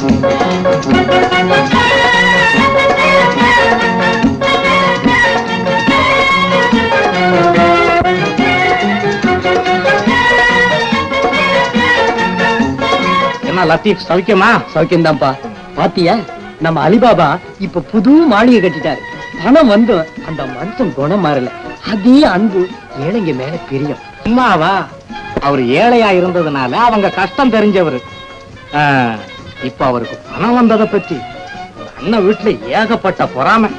என்ன லத்தீப் சௌக்கியமா? சௌக்கியம்தான்ப்பா. பாத்தியா? நம்ம அலிபாபா இப்ப புது மாளிகை கட்டிட்டாரு. பணம் வந்து அந்த மனுஷன் குணம் மாறல. அதே அன்பு ஏழைங்க மேல பிரியம். சும்மாவா அவர் ஏழையா இருந்ததுனால அவங்க கஷ்டம் தெரிஞ்சவரு. ஆ, இப்ப அவருக்கு பணம் வந்ததை பத்தி அண்ணன் வீட்டுல ஏகப்பட்ட பொறாமை.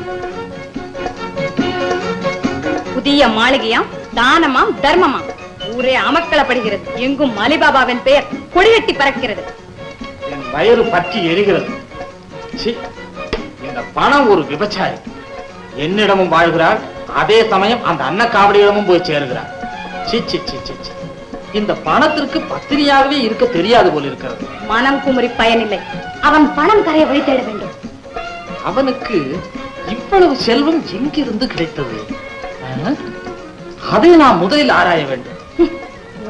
புதிய மாளிகையாம் தானமாம் தர்மமாம். ஊரே அமக்களப்படுகிறது எங்கும் அலிபாபாவின் பெயர் கொடிகட்டி பறக்கிறது. என் வயிறு பற்றி எரிகிறது. இந்த பணம் ஒரு விபச்சாரி. என்னிடமும் வாழ்கிறார் அதே சமயம் அந்த அன்னக்காவடியிடமும் போய் சேருகிறார். சீ, சீ, சீ, சீ. இந்த பணத்திற்கு பத்திரியாகவே இருக்க தெரியாது போல் இருக்கிறது. மனம் குமரி பயனில்லை. அவன் பணம் கரைய வழி தேட வேண்டும். அவனுக்கு இவ்வளவு செல்வம் எங்கிருந்து கிடைத்தது? அதை நான் முதலில் ஆராய வேண்டும்.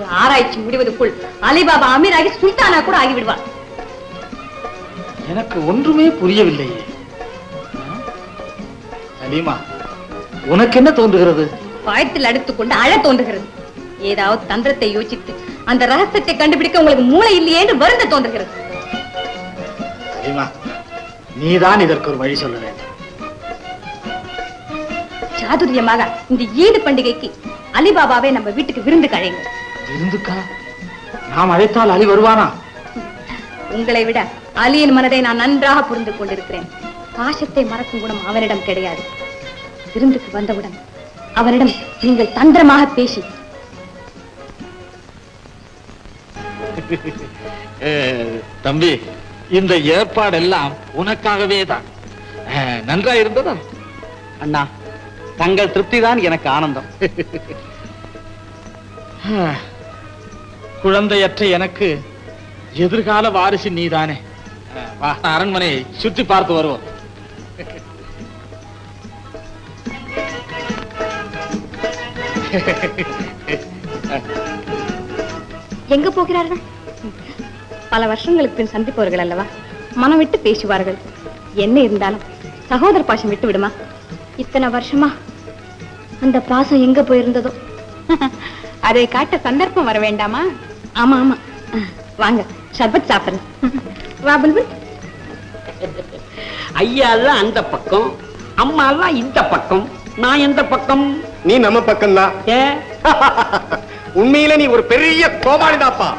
ஆராய்ச்சி முடிவதற்குள் அலிபாபா அமீராகி சுல்தானா கூட ஆகிவிடுவான் எனக்கு ஒன்றுமே புரியவில்லையே. ஆ? சலீமா உனக்கு என்ன தோன்றுகிறது? வயத்தில் அடித்துக் கொண்டு அழ தோன்றுகிறது. ஏதாவது தந்திரத்தை யோசித்து அந்த ரகசியத்தை கண்டுபிடிக்க உங்களுக்கு மூளை இல்லையே என்று வருந்த தோன்றுகிறது. நீதான் இதற்கு ஒரு வழி சொல்ல வேண்டும். சாதுரியமாக இந்த ஈடு பண்டிகைக்கு அலிபாபாவை நம்ம வீட்டுக்கு விருந்து கழைங்க இருந்துக்கா நாம் அழைத்தால் அலி வருவானா? உங்களை விட அலியின் மனதை நான் நன்றாக புரிந்து கொண்டிருக்கிறேன். பாசத்தை மறக்கும் குணம் அவனிடம் கிடையாது. விருந்துக்கு வந்தவுடன் அவனிடம் நீங்கள் தந்திரமாக பேசி தம்பி இந்த ஏற்பாடெல்லாம் உனக்காகவே தான் நன்றா இருந்ததா? அண்ணா தங்கள் திருப்தி தான் எனக்கு ஆனந்தம். குழந்தையற்ற எனக்கு எதிர்கால வாரிசு நீதானே. அரண்மனையை சுற்றி பார்த்து வருவோம். எங்க போகிறார்கள்? பல வருஷங்களுக்கு பின் சந்திப்பவர்கள் அல்லவா? மனம் விட்டு பேசுவார்கள். என்ன இருந்தாலும் சகோதர பாசம் விட்டு விடுமா? இத்தனை வருஷமா அந்த பாசம் எங்க போயிருந்ததோ? அதை காட்ட சந்தர்ப்பம் வர வேண்டாமா? ஆமா ஆமா. வாங்க சர்பத் சாப்பிடலாம் வா புல்புல். அந்த பக்கம் அம்மா எல்லாம் இந்த பக்கம் நான் எந்த பக்கம்? நீ நம்ம பக்கம்தான். ஏ? உண்மையில நீ ஒரு பெரிய கோமாளிதாப்பா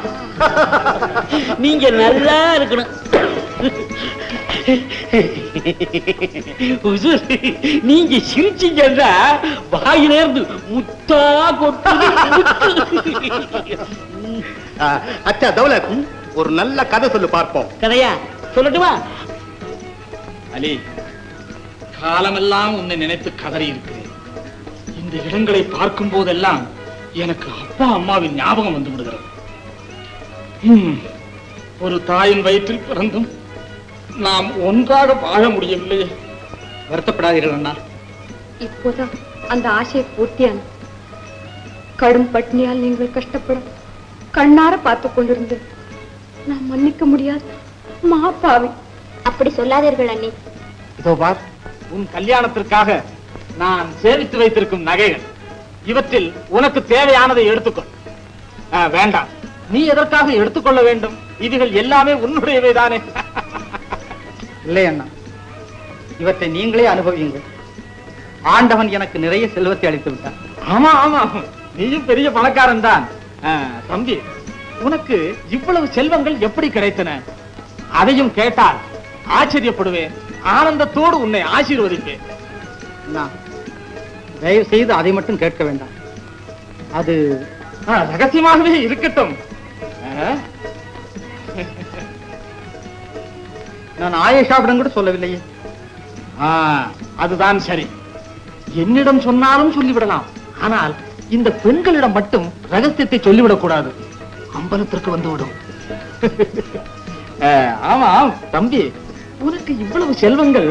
நீங்க நல்லா இருக்கணும். ஹுசூர், நீங்க சிரிச்சீங்கன்னா வாயில இருந்து முத்தா கொட்டு ஆ, அச்சா தௌலத் ஒரு நல்ல கதை சொல்லு பார்ப்போம். கதையா? சொல்லட்டுமா? அலி காலமெல்லாம் உன்னை நினைத்து கதறி இருக்கிறேன் இந்த இடங்களை பார்க்கும் போதெல்லாம் எனக்கு அப்பா அம்மாவின் ஞாபகம் வந்து விடுகிறது. ஒரு தாயின் வயிற்றில் பிறந்தும் நாம் ஒன்றாக வாழ முடியவில்லையே. வருத்தப்படாதீர்கள் அண்ணா. இப்போதான் அந்த ஆசையை பூர்த்தியான கடும் பட்னியால் நீங்கள் கஷ்டப்படும் கண்ணார பார்த்து கொண்டிருந்து நான் மன்னிக்க முடியாது மாப்பாவி. அப்படி சொல்லாதீர்கள் அண்ணி. இதோ பார் உன் கல்யாணத்திற்காக நான் சேமித்து வைத்திருக்கும் நகைகள். இவற்றில் உனக்கு தேவையானதை எடுத்துக்கொள். வேண்டாம். நீ எதற்காக எடுத்துக்கொள்ள வேண்டும்? இதுகள் எல்லாமே உன்னுடையவை தானே இல்லை அண்ணா. இவற்றை நீங்களே அனுபவியுங்கள். ஆண்டவன் எனக்கு நிறைய செல்வத்தை அளித்து விட்டான் ஆமா ஆமா. நீயும் பெரிய பணக்காரன் தான். தம்பி உனக்கு இவ்வளவு செல்வங்கள் எப்படி கிடைத்தன? அதையும் கேட்டால் ஆச்சரியப்படுவேன். ஆனந்தத்தோடு உன்னை ஆசீர்வதிப்பேன். நான் தயவு செய்து அதை மட்டும் கேட்க வேண்டாம். அது ரகசியமாகவே இருக்கட்டும். நான் ஆயேஷாவிடம் கூட சொல்லவில்லையே. அதுதான் சரி. என்னிடம் சொன்னாலும் சொல்லிவிடலாம். ஆனால் இந்த பெண்களிடம் மட்டும் ரகசியத்தை சொல்லிவிடக்கூடாது. அம்பலத்திற்கு வந்துவிடும். அஹ், ஆமாம் தம்பி. உனக்கு இவ்வளவு செல்வங்கள்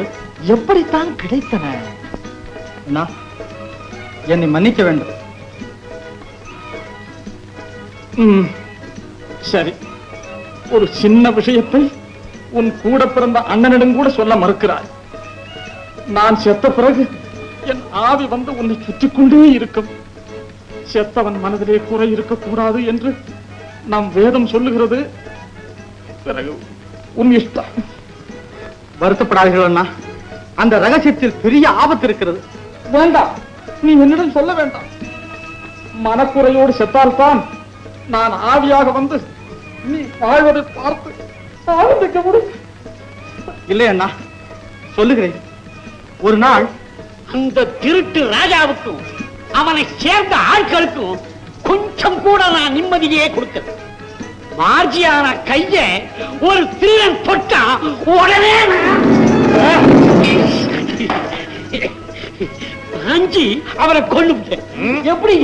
எப்படித்தான் கிடைத்தன? என்னை மன்னிக்க வேண்டும். சரி. ஒரு சின்ன விஷயத்தை உன் கூட பிறந்த அண்ணனிடம் கூட சொல்ல மறுக்கிறாய். நான் செத்த பிறகு என் ஆவி வந்து உன்னை கொண்டே இருக்கும். செத்தவன் மனதிலே குறை இருக்கக்கூடாது என்று நம் வேதம் சொல்லுகிறது. பிறகு உன் இஷ்டம். வருத்தப்படாதீர்கள் அண்ணா. அந்த ரகசியத்தில் பெரிய ஆபத்து இருக்கிறது. வேண்டாம். நீ என்னிடம் சொல்ல வேண்டாம். மனக்குறையோடு செத்தால்தான் நான் ஆவியாக வந்து நீ வாழ்வதை பார்த்து ஆனந்திக்க முடியும். இல்லை அண்ணா சொல்லுகிறேன். ஒரு நாள் அந்த திருட்டு ராஜாவுக்கும் அவனை சேர்ந்த ஆட்களுக்கும் கொஞ்சம் கூட நான் நிம்மதியே கொடுக்கல மார்ஜியான கைய ஒரு திருடன் தொட்டா உடனே அஞ்சி அவனை கொண்டு எப்படி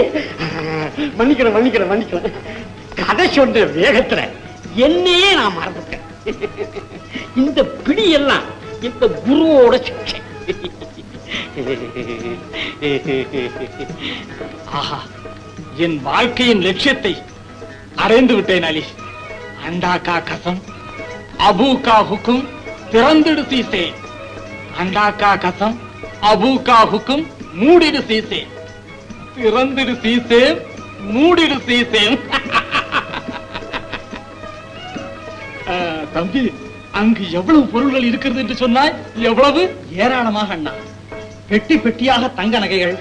மன்னிக்கிறேன் மன்னிக்கிறேன் மன்னிக்கிறேன் கதை சொன்ன வேகத்துல என்னையே நான் மறந்துட்டேன். இந்த பிடி எல்லாம் இந்த குருவோட சிக்ஷை. ஆஹா என் வாழ்க்கையின் லட்சியத்தை அடைந்து விட்டேன் அலி. அண்டா கா கசம் அபு கா ஹுக்கும் திறந்திடு சீசே அண்டா கா கசம் அபு கா ஹுக்கும் மூடிடு சீசே. திறந்திடு சீசே மூடிடு சீசே. தம்பி அங்கு எவ்வளவு பொருள்கள் இருக்கிறது என்று சொன்னால் எவ்வளவு? ஏராளமாக அண்ணா. பெட்டி பெட்டியாக தங்க நகைகள்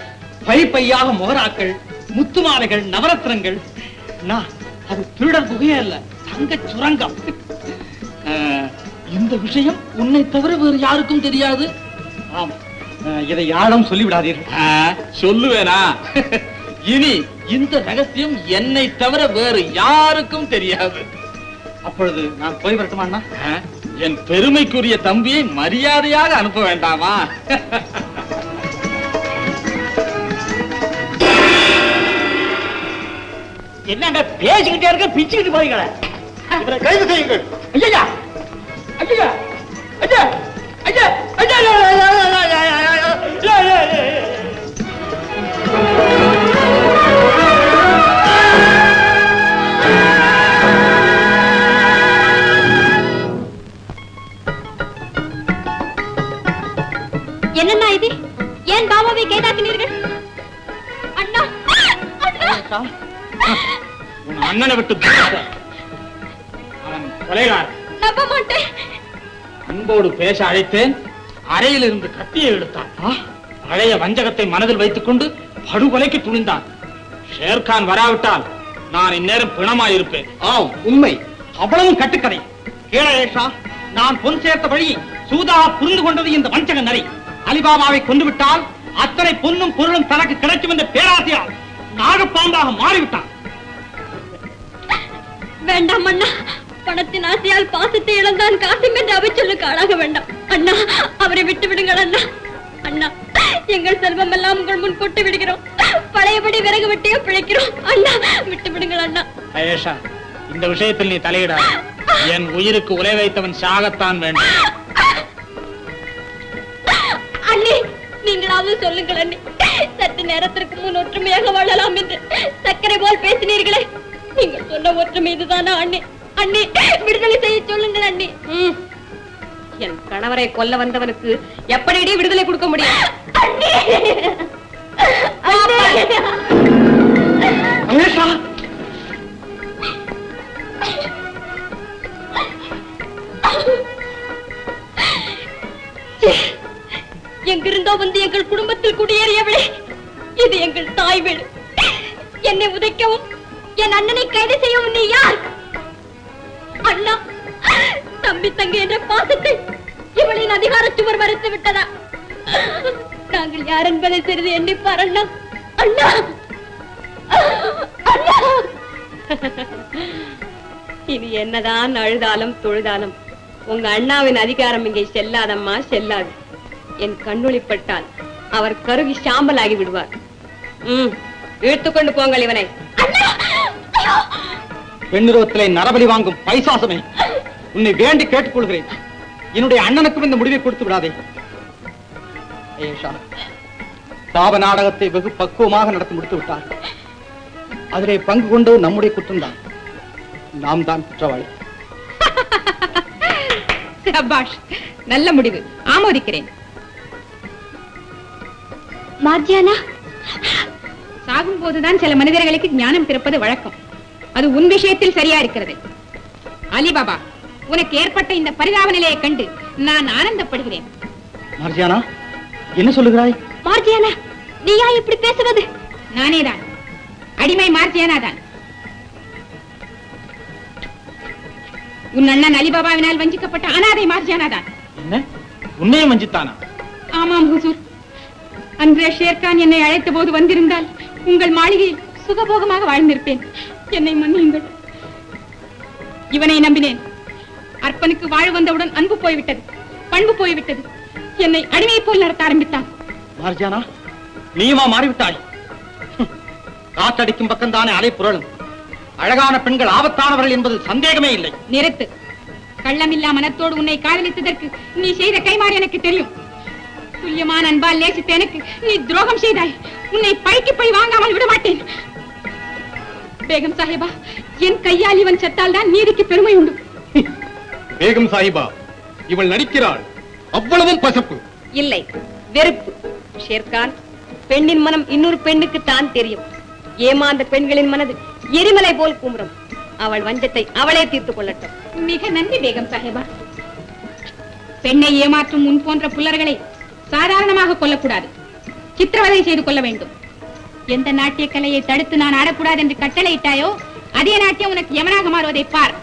பை பையாக மோராக்கள் முத்து மாலைகள் நவரத்னங்கள் அது திருடர் குகையே அல்ல தங்க சுரங்கம். இந்த விஷயம் உன்னை தவிர வேறு யாருக்கும் தெரியாது. ஆமா. இதை யாரும் சொல்லிவிடாதீர்கள். சொல்லுவேனா? இனி இந்த ரகசியம் என்னை தவிர வேறு யாருக்கும் தெரியாது. அப்பொழுது நான் போய் வரட்டுமா என் பெருமைக்குரிய தம்பியை மரியாதையாக அனுப்ப வேண்டாமா? என்னங்க பேசிக்கிட்டே இருக்க பிச்சுக்கிட்டு போறீங்களே? இவரை கைது செய்யுங்கள். ஐயா ஐயா ஐயா! அவன் கொலைகாரன். நம்ப மாட்டேன். அன்போடு பேச அழைத்தேன். அறையில் இருந்து கத்தியை எடுத்தான். ஆ, பழைய வஞ்சகத்தை மனதில் வைத்துக் கொண்டு படுகொலைக்கு துணிந்தான். ஷேர்கான் வராவிட்டால் நான் இந்நேரம் பிணமாயிருப்பேன். ஆம் உண்மை. அவ்வளவும் கட்டுக்கதை. கேளேஷா நான் பொன் சேர்த்த வழி சூதா புரிந்து கொண்டது இந்த வஞ்சக நரி. அலிபாபாவை கொண்டுவிட்டால் அத்தனை பொன்னும் பொருளும் தனக்கு கிடைக்கும் என்ற பேராசையால் நாகப்பாம்பாக மாறிவிட்டான். வேண்டாம் அண்ணா. பணத்தின் ஆசையால் பாசத்தை இழந்தான் காசும் என்று அவை சொல்லுக்கு ஆளாக வேண்டாம். அண்ணா அவரை விட்டு விடுங்கள் அண்ணா. அண்ணா எங்கள் செல்வம் எல்லாம் உங்கள் முன் கொட்டு விடுகிறோம். பழையபடி விறகு வெட்டியே பிழைக்கிறோம். அண்ணா விட்டு விடுங்கள் அண்ணா. ஐயேஷா இந்த விஷயத்தில் நீ தலையிடாத என் உயிருக்கு உலை வைத்தவன் சாகத்தான் வேண்டும். அண்ணி நீங்களாவது சொல்லுங்கள் அண்ணி. சற்று நேரத்திற்கு முன் ஒற்றுமையாக வாழலாம் என்று சர்க்கரை போல் பேசினீர்களே. நீங்கள் சொன்ன ஒற்றுமை இதுதானா அண்ணி? அண்ணி விடுதலை செய்ய சொல்லுங்கள் அண்ணி. என் கணவரை கொல்ல வந்தவனுக்கு எப்படிடி விடுதலை கொடுக்க முடியும்? எங்கிருந்தோ வந்து எங்கள் குடும்பத்தில் குடியேறியவளே இது எங்கள் தாய் வீடு. என்னை உதைக்கவும் என் அண்ணனை கைது செய்யவும் நீ யார்? அண்ணா தம்பி தங்கை என்ற பாசத்தை இவளின் அதிகார சுவர் மறுத்து விட்டதா? நாங்கள் யார் என்பதை சிறிது எண்ணிப்பார் அண்ணா. அண்ணா! அண்ணா! இனி என்னதான் அழுதாலும் தொழுதாலும் உங்க அண்ணாவின் அதிகாரம் இங்கே செல்லாதம்மா செல்லாது. என் கண்ணுளிப்பட்டால் அவர் கருகி சாம்பலாகி விடுவார். ம் இழுத்துக்கொண்டு போங்கள் இவனை. பெண்ணிருவத்திலே நரபலி வாங்கும் பைசாசமே. உன்னை வேண்டி கேட்டுக்கொள்கிறேன். என்னுடைய அண்ணனுக்கும் இந்த முடிவை கொடுத்து விடாதே. சாப நாடகத்தை வெகு பக்குவமாக நடத்தி முடித்து விட்டார். அதிலே பங்கு கொண்டு நம்முடைய குற்றம்தான். நாம் தான் குற்றவாளி. சபாஷ் நல்ல முடிவு. ஆமோதிக்கிறேன். சாகும் போதுதான் சில மனிதர்களுக்கு ஞானம் பிறப்பது வழக்கம். அது உன் விஷயத்தில் சரியா இருக்கிறது. அலிபாபா உனக்கு ஏற்பட்ட இந்த பரிதாப நிலையை கண்டு நான் ஆனந்தப்படுகிறேன். மார்ஜியானா என்ன சொல்லுகிறாய்? மார்ஜியானா நீயா இப்படி பேசுவது? நானேதான். அடிமை மார்த்தியானா தான் உன் அண்ணன் அலிபாபாவினால் வஞ்சிக்கப்பட்ட அனாதை மார்ஜியானா தான் என்ன? உன்னையும் வஞ்சித்தானா? ஆமாம் ஹுசூர். அன்று ஷேர்கான் என்னை அழைத்த போது வந்திருந்தால் உங்கள் மாளிகையில் சுகபோகமாக வாழ்ந்திருப்பேன். என்னை மன்னியுங்கள். இவனை நம்பினேன். அற்பனுக்கு வாழ் வந்தவுடன் அன்பு போய்விட்டது. பண்பு போய்விட்டது. என்னை அடிமை போல் நடத்த ஆரம்பித்தான். மார்ஜியானா நீயுமா மாறிவிட்டாய். காற்றடிக்கும் பக்கம்தானே அலை புரளும். அழகான பெண்கள் ஆபத்தானவர்கள் என்பது சந்தேகமே இல்லை. நிறுத்து. கள்ளமில்லா மனத்தோடு உன்னை காதலித்ததற்கு நீ செய்த கைமாறு எனக்கு தெரியும். துல்லியமான அன்பால் நேசித்த எனக்கு நீ துரோகம் செய்தாய். உன்னை பழிக்கு பழி வாங்காமல் விட மாட்டேன் பேகம் சாஹிபா என் கையால் இவன் செத்தால் தான் நீதிக்கு பெருமை உண்டு. பேகம் சாஹிபா இவள் நடிக்கிறாள். அவ்வளவும் பசப்பு. இல்லை வெறுப்பு. ஷேர்கான் பெண்ணின் மனம் இன்னொரு பெண்ணுக்கு தான் தெரியும். ஏமாந்த பெண்களின் மனது எரிமலை போல் குமுறும். அவள் வஞ்சத்தை அவளே தீர்த்துக் கொள்ளட்டும். மிக நன்றி பேகம் சாஹிபா. பெண்ணை ஏமாற்றும் உன் போன்ற புல்லர்களை சாதாரணமாக கொல்லக்கூடாது. சித்திரவதை செய்து கொள்ள வேண்டும். எந்த நாட்டிய கலையை தடுத்து நான் ஆடக்கூடாது என்று கட்டளையிட்டாயோ அதே நாட்டியம் உனக்கு யமனாக மாறுவதை பார்